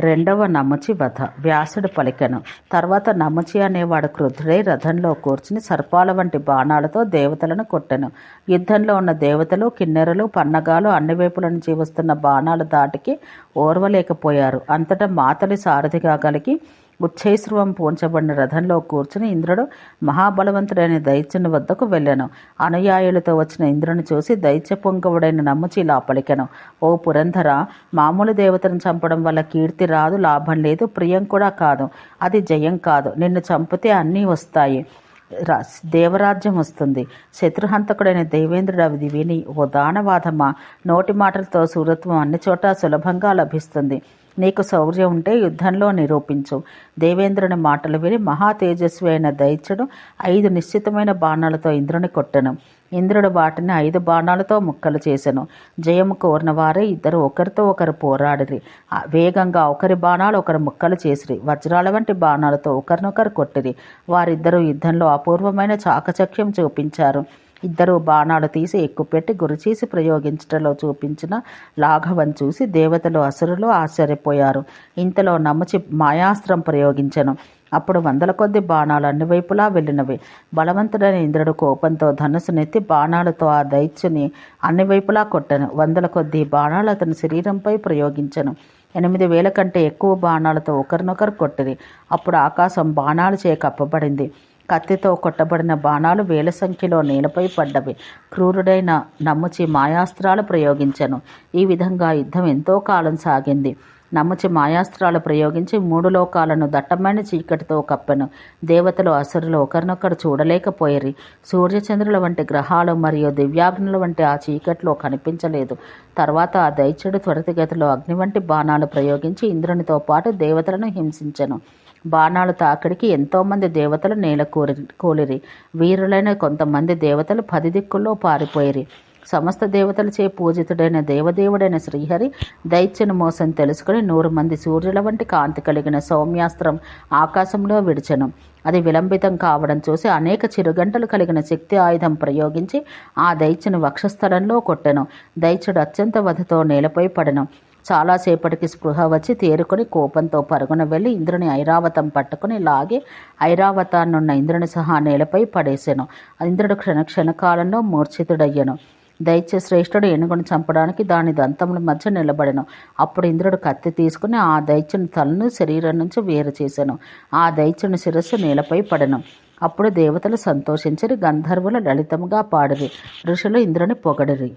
రెండవ నముచి వధ. వ్యాసుడు పలికెను. తర్వాత నముచి అనేవాడు క్రుద్ధుడై రథంలో కూర్చుని సర్పాల వంటి బాణాలతో దేవతలను కొట్టెను. యుద్ధంలో ఉన్న దేవతలు కిన్నెరలు పన్నగాలు అన్ని వైపుల నుంచి వస్తున్న బాణాలు దాటికి ఓర్వలేకపోయారు. అంతటా మాతలి సారథిగా కలిగి ఉచ్చైశ్రవం పూంచబడిన రథంలో కూర్చుని ఇంద్రుడు మహాబలవంతుడైన దైత్యుని వద్దకు వెళ్ళాను. అనుయాయులతో వచ్చిన ఇంద్రుని చూసి దైత్య పొంగవుడైన నమ్ముచి ఇలా పలికెను ఓ పురంధర మామూలు దేవతను చంపడం వల్ల కీర్తి రాదు లాభం లేదు ప్రియం కూడా కాదు. అది జయం కాదు. నిన్ను చంపితే అన్నీ వస్తాయి. దేవరాజ్యం వస్తుంది. శత్రుహంతకుడైన దేవేంద్రుడు అవిది విని ఓ దానవాదమా నోటి మాటలతో సూరత్వం అన్ని చోట సులభంగా లభిస్తుంది. నీకు శౌర్యం ఉంటే యుద్ధంలో నిరూపించు దేవేంద్రుని మాటలు విని మహా తేజస్వి అయిన దైత్యుడు ఐదు నిశ్చితమైన బాణాలతో ఇంద్రుని కొట్టను. ఇంద్రుడు వాటిని ఐదు బాణాలతో ముక్కలు చేసెను. జయము కోరిన వారే ఇద్దరు ఒకరితో ఒకరు పోరాడిరి. వేగంగా ఒకరి బాణాలు ఒకరు ముక్కలు చేసిరి. వజ్రాల వంటి బాణాలతో ఒకరినొకరు కొట్టిరి. వారిద్దరూ యుద్ధంలో అపూర్వమైన చాకచక్యం చూపించారు. ఇద్దరు బాణాలు తీసి ఎక్కుపెట్టి గురిచేసి ప్రయోగించటంలో చూపించిన లాఘవం చూసి దేవతలు అసురులు ఆశ్చర్యపోయారు. ఇంతలో నమ్మచి మాయాస్త్రం ప్రయోగించను. అప్పుడు వందల కొద్ది బాణాలు అన్ని వైపులా వెళ్ళినవి. బలవంతుడైన ఇంద్రుడు కోపంతో ధనుసునెత్తి బాణాలతో ఆ దైత్యుని అన్ని వైపులా కొట్టను. వందల కొద్ది బాణాలు అతని శరీరంపై ప్రయోగించను. ఎనిమిది వేల కంటే ఎక్కువ బాణాలతో ఒకరినొకరు కొట్టిరి. అప్పుడు ఆకాశం బాణాలు చే కప్పబడింది కత్తితో కొట్టబడిన బాణాలు వేల సంఖ్యలో నేలపై పడ్డవి. క్రూరుడైన నమ్ముచి మాయాస్త్రాలు ప్రయోగించను. ఈ విధంగా యుద్ధం ఎంతో కాలం సాగింది. నమ్ముచి మాయాస్త్రాలు ప్రయోగించి మూడు లోకాలను దట్టమైన చీకటితో కప్పెను. దేవతలు అసురులు ఒకరినొకరు చూడలేకపోయేరి. సూర్యచంద్రుల వంటి గ్రహాలు మరియు దివ్యాగ్నుల వంటి ఆ చీకట్లో కనిపించలేదు. తర్వాత ఆ దైత్యుడు త్వరితగతిలో అగ్ని వంటి బాణాలు ప్రయోగించి ఇంద్రునితో పాటు దేవతలను హింసించెను. బాణాలు తాకిడికి ఎంతోమంది దేవతలు నేల కూలిరి. వీరులైన కొంతమంది దేవతలు పది దిక్కుల్లో పారిపోయిరి. సమస్త దేవతలచే పూజితుడైన దేవదేవుడైన శ్రీహరి దైత్యను మోసం తెలుసుకుని నూరు మంది సూర్యుల వంటి కాంతి కలిగిన సౌమ్యాస్త్రం ఆకాశంలో విడిచెను. అది విలంబితం కావడం చూసి అనేక చిరుగంటలు కలిగిన శక్తి ఆయుధం ప్రయోగించి ఆ దైత్యను వక్షస్థలంలో కొట్టెను. దైత్యుడు అత్యంత వధతో నేలపై పడెను. చాలాసేపటికి స్పృహ వచ్చి తేరుకొని కోపంతో పరుగున వెళ్ళి ఇంద్రుని ఐరావతం పట్టుకుని లాగి ఐరావతాన్నున్న ఇంద్రుని సహా నేలపై పడేశాను ఇంద్రుడు క్షణ క్షణకాలంలో మూర్ఛితుడయ్యను. దైత్య శ్రేష్ఠుడు ఏనుగును చంపడానికి దాని దంతముల మధ్య నిలబడెను. అప్పుడు ఇంద్రుడు కత్తి తీసుకుని ఆ దైత్యుని తలను శరీరం నుంచి వేరు చేసెను. ఆ దైత్యుని శిరస్సు నేలపై పడను. అప్పుడు దేవతలు సంతోషించరి గంధర్వులు లలితముగా పాడిరి ఋషులు ఇంద్రుని పొగడిరి.